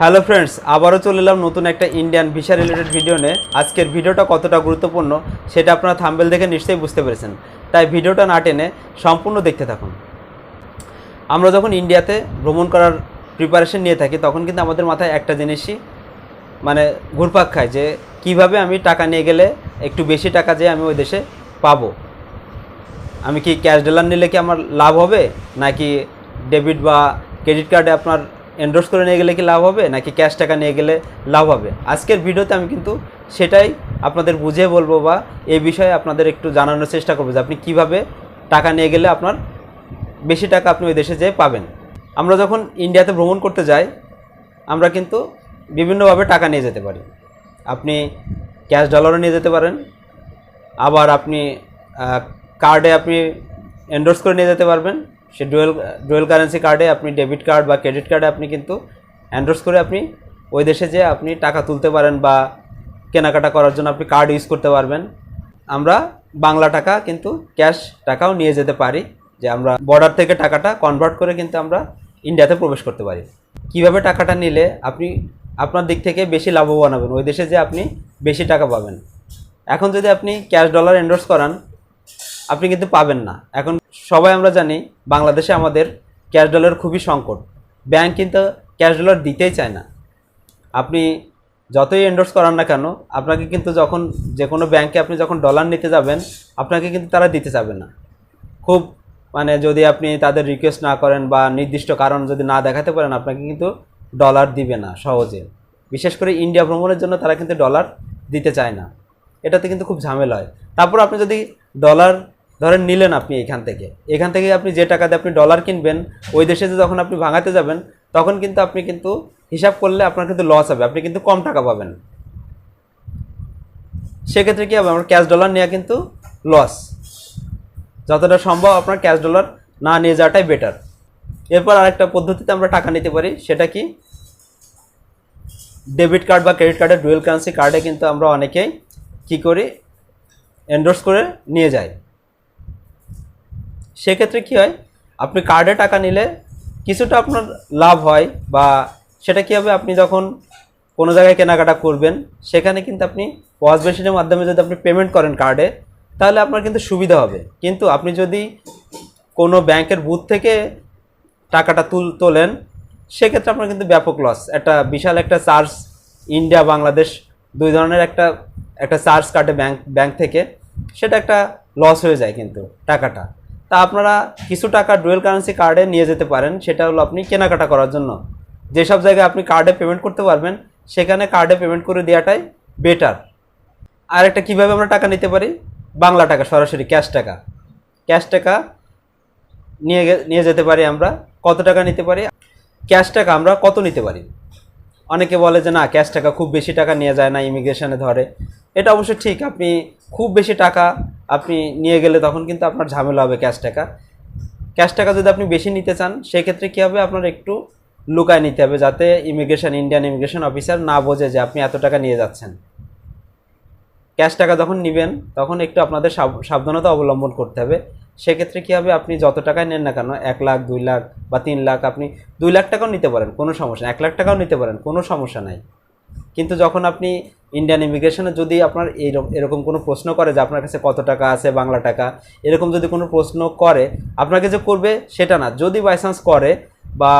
Hello friends, আবারও চলে এলাম নতুন একটা ইন্ডিয়ান ভিসা রিলেটেড ভিডিও নিয়ে। আজকের ভিডিওটা কতটা গুরুত্বপূর্ণ সেটা আপনারা থাম্বেল দেখে নিশ্চয়ই বুঝতে পেরেছেন। তাই ভিডিওটা না টেনে সম্পূর্ণ দেখতে থাকুন। আমরা যখন ইন্ডিয়াতে ভ্রমণ করার প্রিপারেশন নিয়ে থাকি, তখন কিন্তু আমাদের মাথায় একটা জিনিসই মানে ঘুরপাক খায় যে, কীভাবে আমি টাকা নিয়ে গেলে একটু বেশি টাকা যে আমি ওই দেশে পাবো? আমি কি ক্যাশ ডলার নিলে কি আমার লাভ হবে? নাকি ডেবিট বা ক্রেডিট কার্ডে আপনার এন্ডোর্স করে নিয়ে গেলে কি লাভ হবে? নাকি ক্যাশ টাকা নিয়ে গেলে লাভ হবে? আজকের ভিডিওতে আমি কিন্তু সেটাই আপনাদের বুঝিয়ে বলব বা এই বিষয়ে আপনাদের একটু জানানোর চেষ্টা করব যে আপনি কীভাবে টাকা নিয়ে গেলে আপনার বেশি টাকা আপনি ওই দেশে যেয়ে পাবেন। আমরা যখন ইন্ডিয়াতে ভ্রমণ করতে যাই, আমরা কিন্তু বিভিন্নভাবে টাকা নিয়ে যেতে পারি। আপনি ক্যাশ ডলারও নিয়ে যেতে পারেন। আবার আপনি কার্ডে আপনি এন্ডোর্স করে নিয়ে যেতে পারবেন। সে ডুয়েল ডুয়েল কারেন্সি কার্ডে আপনি ডেবিট কার্ড বা ক্রেডিট কার্ডে আপনি কিন্তু এন্ডোর্স করে আপনি ওই দেশে যেয়ে আপনি টাকা তুলতে পারেন বা কেনাকাটা করার জন্য আপনি কার্ড ইউজ করতে পারবেন। আমরা বাংলা টাকা কিন্তু ক্যাশ টাকাও নিয়ে যেতে পারি যে আমরা বর্ডার থেকে টাকাটা কনভার্ট করে কিন্তু আমরা ইন্ডিয়াতে প্রবেশ করতে পারি। কীভাবে টাকাটা নিলে আপনি আপনার দিক থেকে বেশি লাভবান হবেন? ওই দেশে যে আপনি বেশি টাকা পাবেন। এখন যদি আপনি ক্যাশ ডলার এন্ডোর্স করান আপনি কিন্তু পাবেন না। এখন সবাই আমরা জানি, বাংলাদেশে আমাদের ক্যাশ ডলার খুবই সংকট। ব্যাংক কিন্তু ক্যাশ ডলার দিতেই চায় না। আপনি যতই এন্ডোর্স করান না কেন, আপনাকে কিন্তু যখন যে কোনো ব্যাংকে আপনি যখন ডলার নিতে যাবেন, আপনাকে কিন্তু তারা দিতে চাবে না। খুব মানে যদি আপনি তাদের রিকোয়েস্ট না করেন বা নির্দিষ্ট কারণ যদি না দেখাতে পারেন, আপনাকে কিন্তু ডলার দিবে না সহজে। বিশেষ করে ইন্ডিয়া ভ্রমণের জন্য তারা কিন্তু ডলার দিতে চায় না। এটাতে কিন্তু খুব ঝামেলা হয়। তারপর আপনি যদি ডলার ধরেন নিলেন আপনি এখান থেকে। এখান থেকে আপনি যে টাকা দিয়ে আপনি ডলার কিনবেন, ওই দেশে যখন আপনি ভাঙাতে যাবেন, তখন কিন্তু আপনি কিন্তু হিসাব করলে আপনার কিন্তু লস হবে। আপনি কিন্তু কম টাকা পাবেন। সেক্ষেত্রে কী হবে? আমার ক্যাশ ডলার নেওয়া কিন্তু লস যতটা সম্ভব আপনার ক্যাশ ডলার না নিয়ে যাওয়াটাই বেটার এরপর আরেকটা পদ্ধতিতে আমরা টাকা নিতে পারি, সেটা কি? ডেবিট কার্ড বা ক্রেডিট কার্ডের ডুয়েল কারেন্সি কার্ডে কিন্তু আমরা অনেকেই কী করি? এন্ডোর্স করে নিয়ে যাই। সেক্ষেত্রে কী হয়? আপনি কার্ডে টাকা নিলে কিছুটা আপনার লাভ হয় বা সেটা কী হবে? আপনি যখন কোনো জায়গায় কেনাকাটা করবেন, সেখানে কিন্তু আপনি ওয়াশ মেশিনের মাধ্যমে যদি আপনি পেমেন্ট করেন কার্ডে তাহলে আপনার কিন্তু সুবিধা হবে। কিন্তু আপনি যদি কোনো ব্যাংকের বুথ থেকে টাকাটা তুল, তোলেন, সেক্ষেত্রে আপনার কিন্তু ব্যাপক লস একটা বিশাল একটা চার্জ ইন্ডিয়া বাংলাদেশ দুই ধরনের একটা একটা চার্জ কাটে ব্যাংক ব্যাংক থেকে। সেটা একটা লস হয়ে যায় কিন্তু টাকাটা। তা আপনারা কিছু টাকা ডুয়েল কারেন্সি কার্ডে নিয়ে যেতে পারেন। সেটা হলো আপনি কেনাকাটা করার জন্য। যেসব জায়গায় আপনি কার্ডে পেমেন্ট করতে পারবেন, সেখানে কার্ডে পেমেন্ট করে দেওয়াটাই বেটার আর একটা কীভাবে আমরা টাকা নিতে পারি? বাংলা টাকা, সরাসরি ক্যাশ টাকা। ক্যাশ টাকা নিয়ে নিয়ে যেতে পারি আমরা। কত টাকা নিতে পারি? ক্যাশ টাকা আমরা কত নিতে পারি? অনেকে বলে যে, না ক্যাশ টাকা খুব বেশি টাকা নিয়ে যায় না ইমিগ্রেশনে ধরে। এটা অবশ্য ঠিক, আপনি খুব বেশি টাকা আপনি নিয়ে গেলে তখন কিন্তু আপনার ঝামেলা হবে ক্যাশ টাকা। ক্যাশ টাকা যদি আপনি বেশি নিতে চান, সেক্ষেত্রে কী হবে? আপনার একটু লুকায় নিতে হবে যাতে ইমিগ্রেশন ইন্ডিয়ান ইমিগ্রেশন অফিসার না বোঝে যে আপনি এত টাকা নিয়ে যাচ্ছেন। ক্যাশ টাকা যখন নেবেন, তখন একটু আপনাদের সাব- সাবধানতা অবলম্বন করতে হবে। সেক্ষেত্রে কী হবে? আপনি যত টাকায় নেন না কেন, এক লাখ, দুই লাখ বা তিন লাখ, আপনি দুই লাখ টাকাও নিতে পারেন, কোনো সমস্যা। এক লাখ টাকাও নিতে পারেন, কোনো সমস্যা নাই। কিন্তু যখন আপনি ইন্ডিয়ান ইমিগ্রেশনে যদি আপনার এরকম কোনো প্রশ্ন করে যে আপনার কাছে কত টাকা আছে, বাংলা টাকা, এরকম যদি কোনো প্রশ্ন করে, আপনাকে যে করবে সেটা না। যদি বাই চান্স করে বা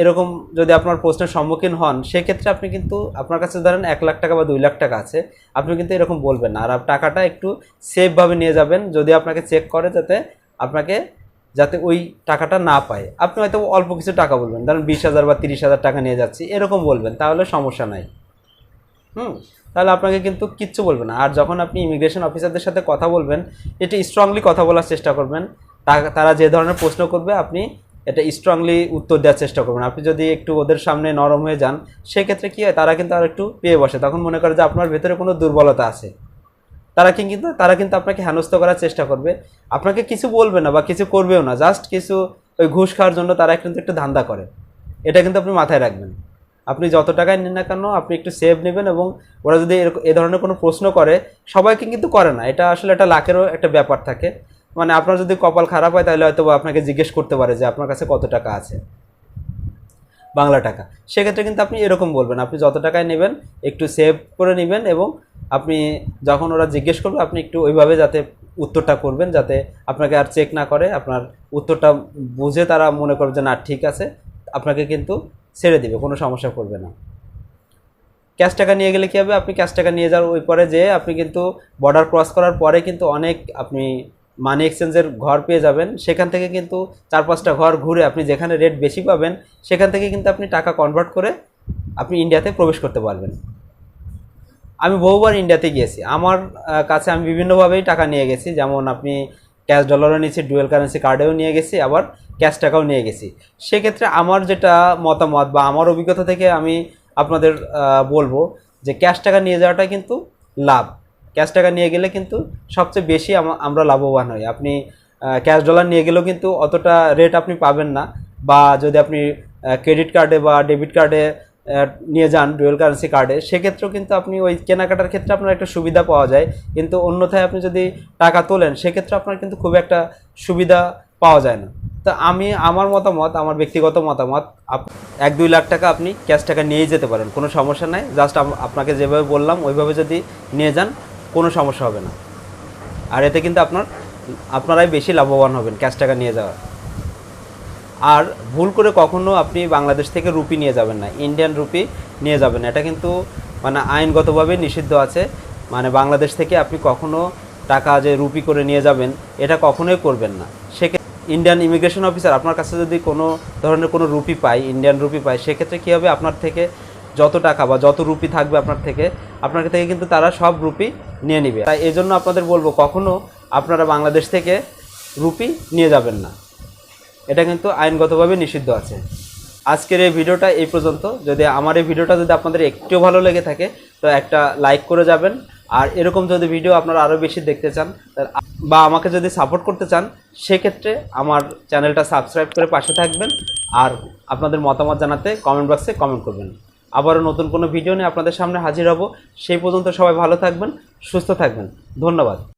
এরকম যদি আপনার প্রশ্নের সম্মুখীন হন, সেক্ষেত্রে আপনি কিন্তু, আপনার কাছে ধরেন এক লাখ টাকা বা দুই লাখ টাকা আছে, আপনি কিন্তু এরকম বলবেন না। আর টাকাটা একটু সেফভাবে নিয়ে যাবেন, যদি আপনাকে চেক করে যাতে আপনাকে, যাতে ওই টাকাটা না পায়। আপনি হয়তো অল্প কিছু টাকা বলবেন, ধরেন বিশ হাজার বা তিরিশ হাজার টাকা নিয়ে যাচ্ছি, এরকম বলবেন, তাহলে সমস্যা নাই। হুম। তাহলে আপনাকে কিন্তু কিচ্ছু বলবে না। আর যখন আপনি ইমিগ্রেশন অফিসারদের সাথে কথা বলবেন, এটি স্ট্রংলি কথা বলার চেষ্টা করবেন। তারা যে ধরনের প্রশ্ন করবে, আপনি এটা স্ট্রংলি উত্তর দেওয়ার চেষ্টা করবেন। আপনি যদি একটু ওদের সামনে নরম হয়ে যান, সেক্ষেত্রে কী হয়, তারা কিন্তু আর একটু পেয়ে বসে। তখন মনে করে যে আপনার ভেতরে কোনো দুর্বলতা আছে। তারা কি কিন্তু, তারা কিন্তু আপনাকে হেনস্থ করার চেষ্টা করবে। আপনাকে কিছু বলবে না বা কিছু করবেও না জাস্ট কিছু ওই ঘুষ খাওয়ার জন্য তারা কিন্তু একটু ধান্দা করে। এটা কিন্তু আপনি মাথায় রাখবেন। আপনি যত টাকায় নিন না কেন, আপনি একটু সেভ নেবেন এবং ওরা যদি এ ধরনের কোনো প্রশ্ন করে, সবাইকে কিন্তু করে না। এটা আসলে একটা লাখেরও একটা ব্যাপার থাকে। মানে আপনার যদি কপাল খারাপ হয়, তাহলে হয়তো আপনাকে জিজ্ঞেস করতে পারে যে আপনার কাছে কত টাকা আছে। বাংলা টাকা। সেক্ষেত্রে কিন্তু আপনি এরকম বলবেন, আপনি যত টাকায় নেবেন, একটু সেভ করে নেবেন এবং আপনি যখন ওরা জিজ্ঞেস করবে, আপনি একটু ওইভাবে যাতে উত্তরটা করবেন, যাতে আপনাকে আর চেক না করে, আপনার উত্তরটা বুঝে তারা মনে করবে যে, না, ঠিক আছে। আপনাকে কিন্তু ছেড়ে দেবে, কোনো সমস্যা করবে না। ক্যাশ টাকা নিয়ে গেলে কী হবে? আপনি ক্যাশ টাকা নিয়ে যাওয়ার ওই পরে যেয়ে আপনি কিন্তু বর্ডার ক্রস করার পরে কিন্তু অনেক আপনি মানি এক্সচেঞ্জের ঘর পেয়ে যাবেন। সেখান থেকে কিন্তু চার পাঁচটা ঘর ঘুরে আপনি যেখানে রেট বেশি পাবেন, সেখান থেকে কিন্তু আপনি টাকা কনভার্ট করে আপনি ইন্ডিয়াতে প্রবেশ করতে পারবেন। আমি বহুবার ইন্ডিয়াতে গিয়েছি। আমার কাছে আমি বিভিন্নভাবেই টাকা নিয়ে গেছি। যেমন আপনি ক্যাশ ডলারও নিয়েছি ডুয়েল কারেন্সি কার্ডেও নিয়ে গেছি। আবার ক্যাশ টাকাও নিয়ে গেছি। সেক্ষেত্রে আমার যেটা মতামত বা আমার অভিজ্ঞতা থেকে আমি আপনাদের বলব যে ক্যাশ টাকা নিয়ে যাওয়াটা কিন্তু লাভ। ক্যাশ টাকা নিয়ে গেলে কিন্তু সবচেয়ে বেশি আমা- আমরা লাভবান হই। আপনি ক্যাশ ডলার নিয়ে গেলেও কিন্তু অতটা রেট আপনি পাবেন না বা যদি আপনি ক্রেডিট কার্ডে বা ডেবিট কার্ডে নিয়ে যান ডুয়েল কারেন্সি কার্ডে সেক্ষেত্রেও কিন্তু আপনি ওই কেনাকাটার ক্ষেত্রে আপনার একটা সুবিধা পাওয়া যায়। কিন্তু অন্যথায় আপনি যদি টাকা তোলেন, সেক্ষেত্রে আপনার কিন্তু খুব একটা সুবিধা পাওয়া যায় না। তো আমি, আমার মতামত, আমার ব্যক্তিগত মতামত এক দুই লাখ টাকা আপনি ক্যাশ টাকা নিয়েই যেতে পারেন, কোনো সমস্যা নাই জাস্ট আপনাকে যেভাবে বললাম, ওইভাবে যদি নিয়ে যান, কোনো সমস্যা হবে না। আর এতে কিন্তু আপনার, আপনারাই বেশি লাভবান হবেন ক্যাশ টাকা নিয়ে যাওয়া আর ভুল করে কখনো আপনি বাংলাদেশ থেকে রুপি নিয়ে যাবেন না ইন্ডিয়ান রুপি নিয়ে যাবেন এটা কিন্তু মানে আইনগতভাবে নিষিদ্ধ আছে। মানে বাংলাদেশ থেকে আপনি কখনো টাকা যে রুপি করে নিয়ে যাবেন, এটা কখনোই করবেন না। সেক্ষেত্রে ইন্ডিয়ান ইমিগ্রেশন অফিসার আপনার কাছে যদি কোনো ধরনের কোনো রুপি পায় ইন্ডিয়ান রুপি পায়, সেক্ষেত্রে কী হবে? আপনার থেকে যত টাকা বা যত রুপি থাকবে আপনার থেকে আপনার থেকে কিন্তু তারা সব রুপি নিয়ে নেবে। তাই এই জন্য আপনাদের বলব, কখনো আপনারা বাংলাদেশ থেকে রুপি নিয়ে যাবেন না। এটা কিন্তু আইনগতভাবে নিষিদ্ধ আছে। আজকের এই ভিডিওটা এই পর্যন্ত। যদি আমার এই ভিডিওটা যদি আপনাদের একটু ভালো লেগে থাকে, তো একটা লাইক করে যাবেন। আর এরকম যদি ভিডিও আপনারা আরও বেশি দেখতে চান বা আমাকে যদি সাপোর্ট করতে চান, সেক্ষেত্রে আমার চ্যানেলটা সাবস্ক্রাইব করে পাশে থাকবেন আর আপনাদের মতামত জানাতে কমেন্ট বক্সে কমেন্ট করবেন। আবারও নতুন কোনো ভিডিও নিয়ে আপনাদের সামনে হাজির হব। সেই পর্যন্ত সবাই ভালো থাকবেন, সুস্থ থাকবেন। ধন্যবাদ।